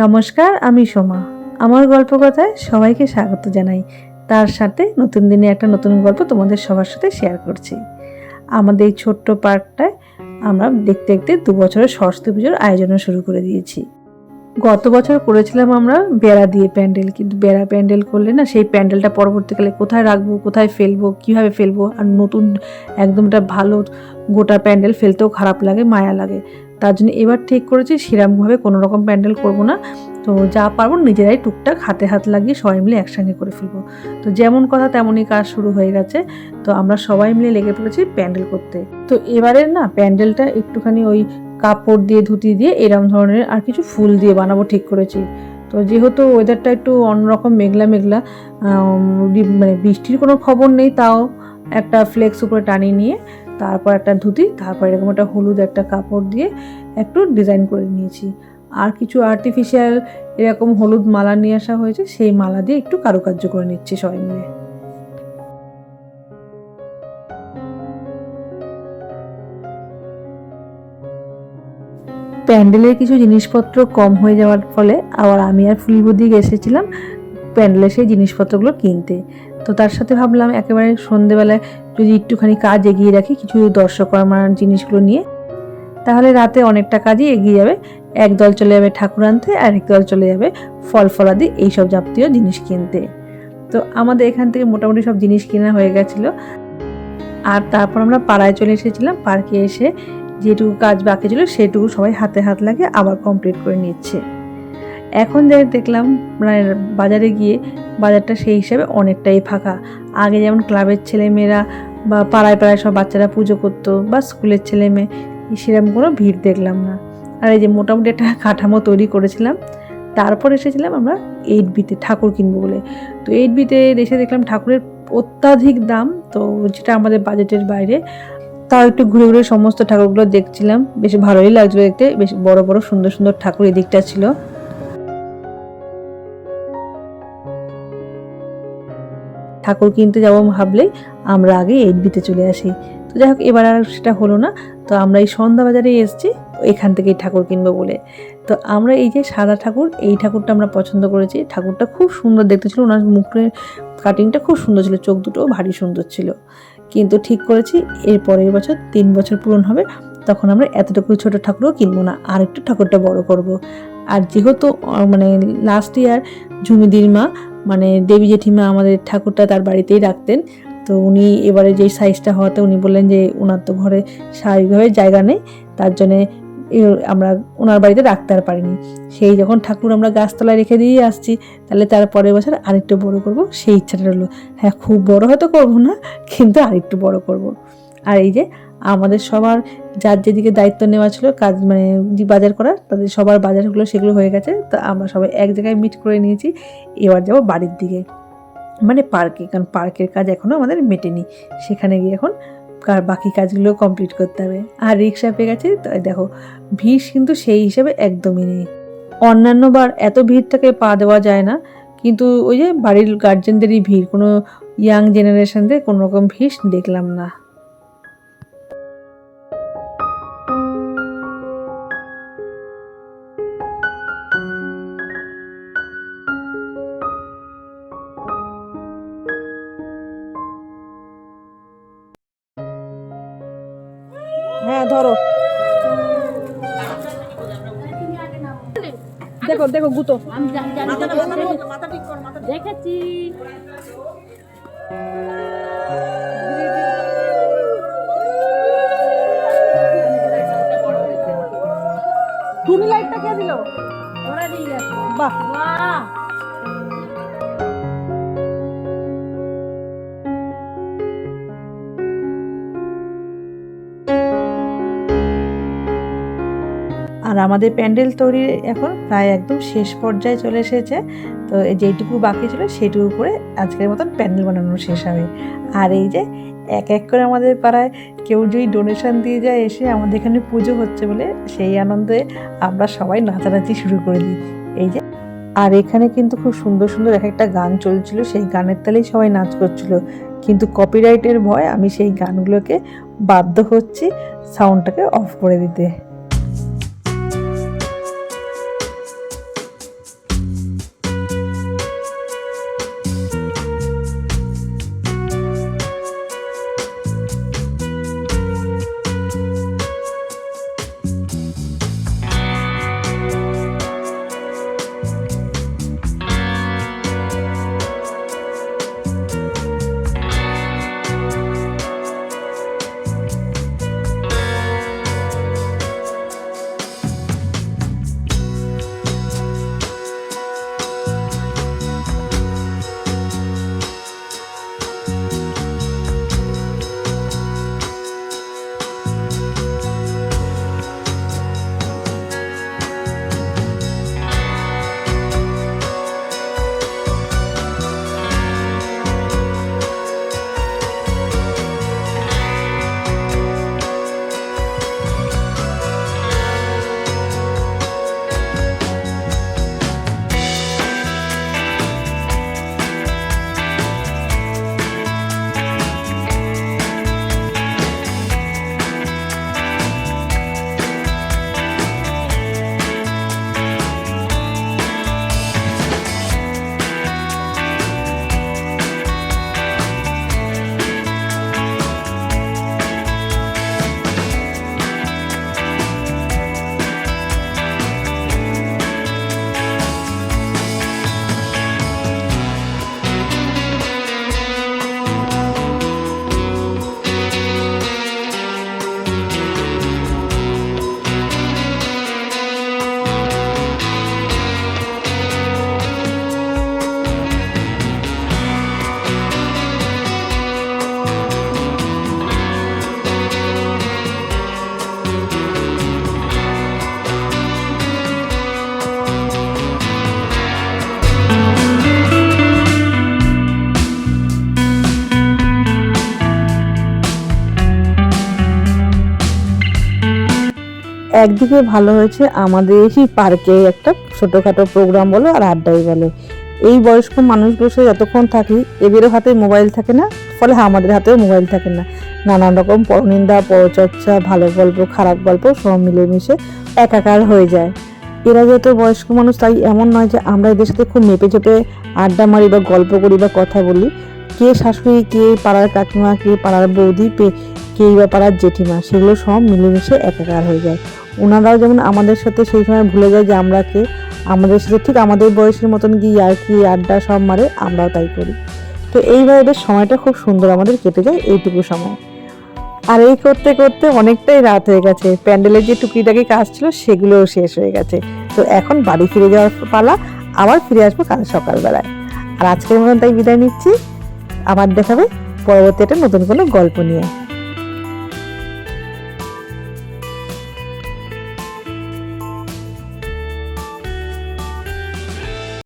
নমস্কার, আমি সোমা। আমার গল্প কথায় সবাইকে স্বাগত জানাই। তার সাথে নতুন দিনে একটা নতুন গল্প তোমাদের সবার সাথে শেয়ার করছি। আমাদের এই ছোট্ট পার্কটায় আমরা দেখতে দেখতে দু বছরের সরস্বতী পুজোর আয়োজনও শুরু করে দিয়েছি। গত বছর করেছিলাম আমরা বেড়া দিয়ে প্যান্ডেল, কিন্তু বেড়া প্যান্ডেল করলে না সেই প্যান্ডেলটা পরবর্তীকালে কোথায় রাখব, কোথায় ফেলব, কীভাবে ফেলব, আর নতুন একদমটা ভালো গোটা প্যান্ডেল ফেলতেও খারাপ লাগে, মায়া লাগে। তার জন্য এবার ঠিক করেছি, সেরকমভাবে কোনো রকম প্যান্ডেল করব না। তো যা পারব নিজেরাই টুকটাক হাতে হাত লাগিয়ে সবাই মিলে একসঙ্গে করে ফেলব। তো যেমন কথা তেমনই কাজ শুরু হয়ে গেছে। তো আমরা সবাই মিলে লেগে পড়েছি প্যান্ডেল করতে। তো এবারের না প্যান্ডেলটা একটুখানি ওই কাপড় দিয়ে, ধুতি দিয়ে এরম ধরনের আর কিছু ফুল দিয়ে বানাবো ঠিক করেছি। তো যেহেতু ওয়েদারটা একটু অন্যরকম মেঘলা মেঘলা মানে বৃষ্টির কোনো খবর নেই, তাও একটা ফ্লেক্স উপরে টানিয়ে নিয়ে তারপর একটা ধুতি, তারপর এরকম একটা হলুদ একটা কাপড় দিয়ে একটু ডিজাইন করে নিয়েছি। আর কিছু আর্টিফিশিয়াল এরকম হলুদ মালা নিয়ে আসা হয়েছে, সেই মালা দিয়ে একটু কারুকার্য করে নিচ্ছি সবাই মিলে। প্যান্ডেলের কিছু জিনিসপত্র কম হয়ে যাওয়ার ফলে আবার আমি আর ফুলিবদি এসেছিলাম প্যান্ডেলের সেই জিনিসপত্রগুলো কিনতে। তো তার সাথে ভাবলাম একেবারে সন্ধেবেলায় যদি একটুখানি কাজ এগিয়ে রাখি, কিছু দর্শকর্মার জিনিসগুলো নিয়ে, তাহলে রাতে অনেকটা কাজই এগিয়ে যাবে। এক দল চলে যাবে ঠাকুর আনতে আর এক দল চলে যাবে ফল ফলাদি, এইসব জাতীয় জিনিস কিনতে। তো আমাদের এখান থেকে মোটামুটি সব জিনিস কেনা হয়ে গেছিল। আর তারপর আমরা পাড়ায় চলে এসেছিলাম, পার্কে এসে যেটুকু কাজ বাকি ছিল সেটুকু সবাই হাতে হাত লাগে আবার কমপ্লিট করে নিচ্ছে। এখন যে দেখলাম মানে বাজারে গিয়ে বাজারটা সেই হিসাবে অনেকটাই ফাঁকা। আগে যেমন ক্লাবের ছেলেমেয়েরা বা পাড়ায় পাড়ায় সব বাচ্চারা পুজো করতো বা স্কুলের ছেলে মেয়ে সেরকম কোনো ভিড় দেখলাম না। আর এই যে মোটামুটি একটা কাঠামো তৈরি করেছিলাম, তারপর এসেছিলাম আমরা এইট বিতে ঠাকুর কিনবো বলে। তো এইট বিতে এসে দেখলাম ঠাকুরের অত্যাধিক দাম, তো যেটা আমাদের বাজেটের বাইরে, তাও একটু ঘুরে ঘুরে সমস্ত ঠাকুরগুলো দেখছিলাম। বেশ ভালোই লাগছিল দেখতে, বেশ বড় বড় সুন্দর সুন্দর ঠাকুর এদিকটা ছিল। ঠাকুর কিনতে যাব ভাবলেই আমরা আগে এইট বিতে চলে আসি। তো যাই হোক, এবার আর সেটা হলো না। তো আমরা এই সন্ধ্যা বাজারে এসেছি, এখান থেকেই ঠাকুর কিনবো বলে। তো আমরা এই যে সাদা ঠাকুর, এই ঠাকুরটা আমরা পছন্দ করেছি। ঠাকুরটা খুব সুন্দর দেখতে ছিল, ওনার মুখের কাটিংটা খুব সুন্দর ছিল, চোখ দুটো ভারী সুন্দর ছিল। কিন্তু ঠিক করেছি, এর পরের বছর, তিন বছর পূরণ হবে, তখন আমরা এতটুকু ছোট ঠাকুরও কিনবো না আর একটু ঠাকুরটা বড় করব। আর যেহেতু মানে লাস্ট ইয়ার ঝুমিদির মা মানে দেবী জেঠিমা আমাদের ঠাকুরটা তার বাড়িতেই রাখতেন, তো উনি এবারে যেই সাইজটা হওয়াতে উনি বললেন যে ওনার তো ঘরে স্বাভাবিকভাবে জায়গা নেই, তার জন্যে আমরা ওনার বাড়িতে রাখতে আর পারিনি সেই যখন ঠাকুর আমরা গাছতলায় রেখে দিয়ে আসছি, তাহলে তার পরের বছর আরেকটু বড় করব, সেই ইচ্ছাটা রইল হ্যাঁ খুব বড় হয়তো করব না, কিন্তু আরেকটু বড় করব। আর এই যে আমাদের সবার যার যেদিকে দায়িত্ব নেওয়া ছিল কাজ মানে যে বাজার করার, তাদের সবার বাজারগুলো সেগুলো হয়ে গেছে। তো আমরা সবাই এক জায়গায় মিট করে নিয়েছি। এবার যাব বাড়ির দিকে মানে পার্কে, কারণ পার্কের কাজ এখনও আমাদের মেটেনি। সেখানে গিয়ে এখন কার বাকি কাজগুলো কমপ্লিট করতে হবে। আর রিক্সা পেয়ে গেছে, তো এই দেখো, ভিড় কিন্তু সেই হিসাবে একদমই নেই। অন্যান্য বার এত ভিড়টাকে পা দেওয়া যায় না, কিন্তু ওই যে বাড়ির গার্জেনদেরই ভিড়, কোনো ইয়াং জেনারেশনদের কোনো রকম ভিড় দেখলাম না। ধরো। দেখো দেখো গুতো। দেখেছি। টুনি লাইটটা কে দিল? বাহ। আর আমাদের প্যান্ডেল তৈরি এখন প্রায় একদম শেষ পর্যায়ে চলে এসেছে। তো এই যেইটুকু বাকি ছিল সেইটুকু করে আজকের মতন প্যান্ডেল বানানো শেষ হবে। আর এই যে এক এক করে আমাদের পাড়ায় কেউ যদি ডোনেশন দিয়ে যায় এসে আমাদের এখানে পুজো হচ্ছে বলে সেই আনন্দে আমরা সবাই নাচানাচি শুরু করে দিই। এই যে আর এখানে কিন্তু খুব সুন্দর সুন্দর এক একটা গান চলছিল, সেই গানের তালেই সবাই নাচ করছিল। কিন্তু কপিরাইটের ভয় আমি সেই গানগুলোকে বাধ্য হচ্ছি সাউন্ডটাকে অফ করে দিতে। একদিকে ভালো হয়েছে আমাদের এই পার্কে একটা ছোটোখাটো প্রোগ্রাম বলো আর আড্ডাই বলো। এই বয়স্ক মানুষগুলোর সাথে যতক্ষণ থাকি এদেরও হাতে মোবাইল থাকে না, ফলে আমাদের হাতেও মোবাইল থাকে না। নানান রকম পরনিন্দা, পরচর্চা, ভালো গল্প, খারাপ গল্প সব মিলেমিশে একাকার হয়ে যায়। এরা যেহেতু বয়স্ক মানুষ তাই এমন নয় যে আমরা এদের সাথে খুব মেপে চেপে আড্ডা মারি বা গল্প করি বা কথা বলি। কে শাশুড়ি, কে পাড়ার কাকিমা, কে পাড়ার বৌদি পে- কে বা পাড়ার জেঠিমা, সেগুলো সব মিলেমিশে একাকার হয়ে যায়। ওনারাও যেমন আমাদের সাথে সেই সময় ভুলে যায় যে আমরা কে। আমাদের সাথে ঠিক আমাদের বয়সের মতন গিয়ে আর কি আড্ডা সব মারে, আমরাও তাই করি। তো এইভাবে বেশ সময়টা খুব সুন্দর আমাদের কেটে যায় এইটুকু সময়। আর এই করতে করতে অনেকটাই রাত হয়ে গেছে। প্যান্ডেলের যে টুকিটাকি কাজ ছিল সেগুলোও শেষ হয়ে গেছে। তো এখন বাড়ি ফিরে যাওয়ার পালা, আবার ফিরে আসব কাল সকালবেলায়। আর আজকের মতন তাই বিদায় নিচ্ছি। আবার দেখাবে পরবর্তী একটা নতুন কোনো গল্প নিয়ে।